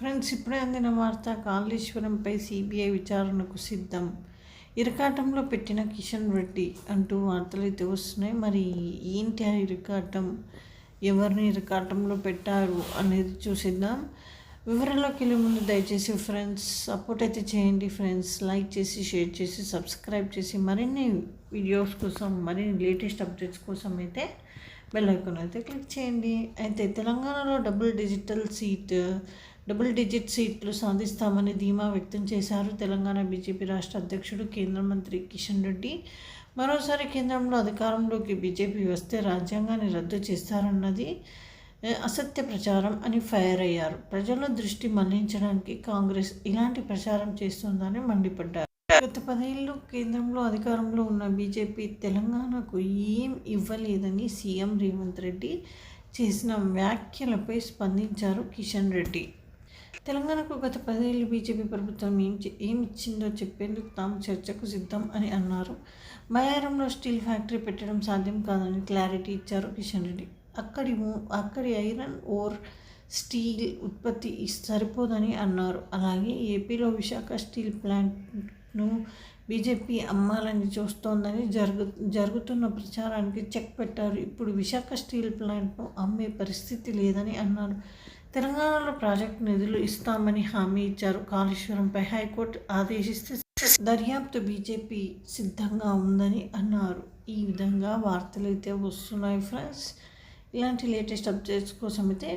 Friends ఇప్పుడే అందిన వార్త కాళేశ్వరంపై సిబిఐ విచారణకు సిద్ధం. ఇరకాటంలో పెట్టిన కిషన్ రెడ్డి అంటూ వార్తలు అయితే వస్తున్నాయి. మరి ఏంటి ఆ ఇరకాటం? ఎవరిని ఇరకాటంలో పెట్టారు అనేది చూసిద్దాం. వివరాల్లోకి వెళ్ళే ముందు దయచేసి ఫ్రెండ్స్ సపోర్ట్ అయితే చేయండి ఫ్రెండ్స్. లైక్ చేసి షేర్ చేసి సబ్స్క్రైబ్ చేసి మరిన్ని వీడియోస్ కోసం మరిన్ని లేటెస్ట్ అప్డేట్స్ కోసం అయితే బెల్ ఐకాన్ అయితే క్లిక్ చేయండి. అయితే తెలంగాణలో double digital seat double digit సీట్లు సాధిస్తామని ధీమా వ్యక్తం చేశారు. తెలంగాణ బీజేపీ రాష్ట్ర అధ్యక్షుడు కేంద్ర మంత్రి కిషన్ రెడ్డి. మరోసారి కేంద్రంలో అధికారంలోకి బీజేపీ వస్తే రాజ్యాంగాన్ని రద్దు చేస్తారన్నది అసత్య ప్రచారం అని ఫైర్ అయ్యారు. ప్రజల దృష్టి మళ్ళించడానికి కాంగ్రెస్ ఇలాంటి ప్రచారం చేస్తుందని మండిపడ్డారు. గత పదేళ్ళు కేంద్రంలో అధికారంలో ఉన్న బీజేపీ తెలంగాణకు ఏం ఇవ్వలేదని సీఎం రేవంత్ రెడ్డి చేసిన వ్యాఖ్యలపై స్పందించారు కిషన్ రెడ్డి. తెలంగాణకు గత పదేళ్ళు బీజేపీ ప్రభుత్వం ఏం ఏమిచ్చిందో ఏం ఇచ్చిందో చెప్పేందుకు తాము చర్చకు సిద్ధం అని అన్నారు. బయారంలో స్టీల్ ఫ్యాక్టరీ పెట్టడం సాధ్యం కాదని క్లారిటీ ఇచ్చారు కిషన్ రెడ్డి. అక్కడి అక్కడి ఐరన్ ఓర్ స్టీల్ ఉత్పత్తి సరిపోదని అన్నారు. అలాగే ఏపీలో విశాఖ స్టీల్ ప్లాంట్ను బీజేపీ అమ్మాలని చూస్తోందని జరుగు జరుగుతున్న ప్రచారానికి చెక్ పెట్టారు. ఇప్పుడు విశాఖ స్టీల్ ప్లాంట్ను అమ్మే పరిస్థితి లేదని అన్నారు. తెలంగాణలో ప్రాజెక్టు నిధులు ఇస్తామని హామీ ఇచ్చారు. కాళేశ్వరంపై హైకోర్టు ఆదేశిస్తే దర్యాప్తు బీజేపీ సిద్ధంగా ఉందని అన్నారు. ఈ విధంగా వార్తలు అయితే వస్తున్నాయి ఫ్రెండ్స్. ఇలాంటి లేటెస్ట్ అప్డేట్స్ కోసం అయితే